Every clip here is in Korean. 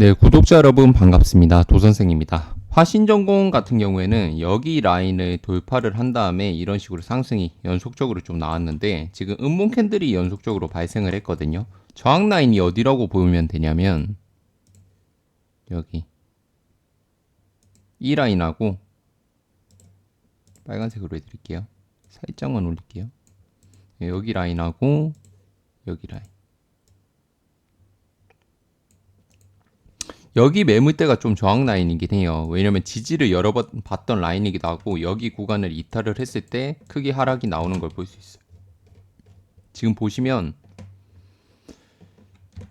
네, 구독자 여러분 반갑습니다. 도선생입니다. 화신전공 같은 경우에는 여기 라인을 돌파를 한 다음에 이런 식으로 상승이 연속적으로 좀 나왔는데 지금 음봉 캔들이 연속적으로 발생을 했거든요. 저항 라인이 어디라고 보면 되냐면 여기 이 라인하고 빨간색으로 해드릴게요. 살짝만 올릴게요. 네, 여기 라인하고 여기 라인. 여기 매물대가 좀 저항 라인이긴 해요. 왜냐면 지지를 여러 번 봤던 라인이기도 하고 여기 구간을 이탈을 했을 때 크게 하락이 나오는 걸 볼 수 있어요. 지금 보시면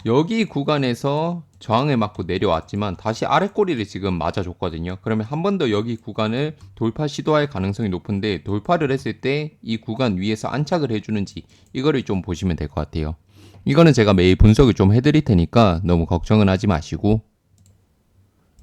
여기 구간에서 저항을 맞고 내려왔지만 다시 아래 꼬리를 지금 맞아줬거든요. 그러면 한 번 더 여기 구간을 돌파 시도할 가능성이 높은데 돌파를 했을 때 이 구간 위에서 안착을 해주는지 이거를 좀 보시면 될 것 같아요. 이거는 제가 매일 분석을 좀 해드릴 테니까 너무 걱정은 하지 마시고